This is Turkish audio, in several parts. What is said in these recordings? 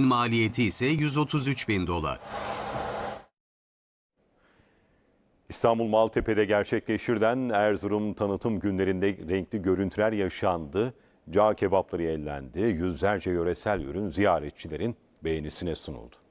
maliyeti ise 133 bin dolar. İstanbul Maltepe'de gerçekleşirden Erzurum tanıtım günlerinde renkli görüntüler yaşandı. Cağ kebapları ellendi. Yüzlerce yöresel ürün ziyaretçilerin beğenisine sunuldu.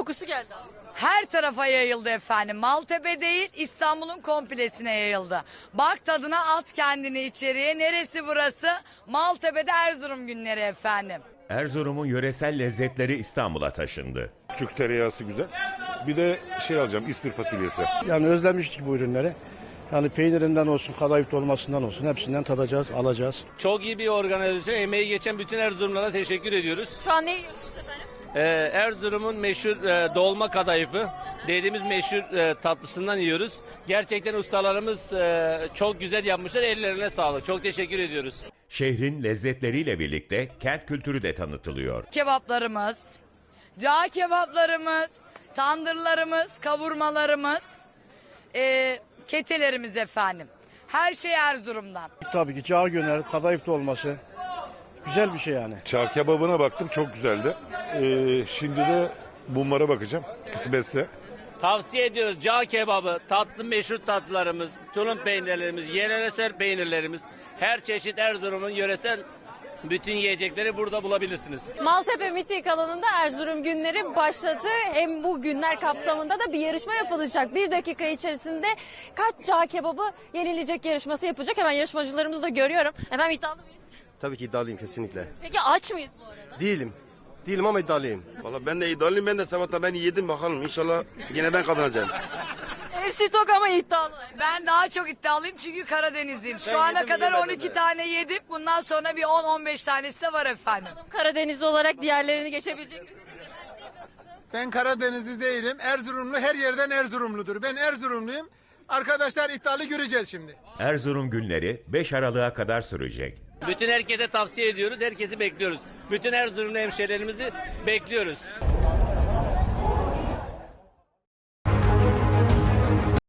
Kokusu geldi aslında. Her tarafa yayıldı efendim. Maltepe değil İstanbul'un komplesine yayıldı. Bak tadına at kendini içeriye. Neresi burası? Maltepe'de Erzurum günleri efendim. Erzurum'un yöresel lezzetleri İstanbul'a taşındı. Türk tereyağısı güzel. Bir de şey alacağım ispir fasulyesi. Yani özlemiştik bu ürünleri. Yani peynirinden olsun, kadayıf dolmasından olsun hepsinden tadacağız, alacağız. Çok iyi bir organizasyon. Emeği geçen bütün Erzurumlara teşekkür ediyoruz. Şu an ne yiyorsunuz efendim? Ee, Erzurum'un meşhur e, dolma kadayıfı dediğimiz meşhur e, tatlısından yiyoruz. Gerçekten ustalarımız e, çok güzel yapmışlar. Ellerine sağlık. Çok teşekkür ediyoruz. Şehrin lezzetleriyle birlikte kent kültürü de tanıtılıyor. Kebaplarımız, cağ kebaplarımız, tandırlarımız, kavurmalarımız, eee, ketelerimiz efendim. Her şey Erzurum'dan. Tabii ki cağ göner, kadayıf dolması. Güzel bir şey yani. Çağ kebabına baktım çok güzeldi. Ee, şimdi de bunlara bakacağım kısmetse. Tavsiye ediyoruz. Cağ kebabı, tatlı meşhur tatlılarımız, tulum peynirlerimiz, yöresel peynirlerimiz, her çeşit Erzurum'un yöresel bütün yiyecekleri burada bulabilirsiniz. Maltepe Miting alanında Erzurum günleri başladı. Hem bu günler kapsamında da bir yarışma yapılacak. Bir dakika içerisinde kaç cağ kebabı yenilecek yarışması yapacak. Hemen yarışmacılarımızı da görüyorum. Efendim iddialı mıyız? Tabii ki iddialıyım kesinlikle. Peki aç mıyız bu arada? Değilim. Değilim ama iddialıyım. Valla ben de iddialıyım ben de sabahta ben yedim bakalım inşallah yine ben kazanacağım. Hepsi tok ama iddialı. Ben daha çok iddialıyım çünkü Karadenizliyim. Şu Ben ana yedim, kadar yemedim 12 de. tane yedim. Bundan sonra bir 10-15 tanesi de var efendim. Karadeniz olarak diğerlerini geçebilecek misiniz? Ben Karadenizli değilim. Erzurumlu her yerden Erzurumludur. Ben Erzurumluyum. Arkadaşlar iddialı göreceğiz şimdi. Erzurum günleri 5 Aralık'a kadar sürecek. Bütün herkese tavsiye ediyoruz. Herkesi bekliyoruz. Bütün Erzurumlu hemşehrilerimizi bekliyoruz.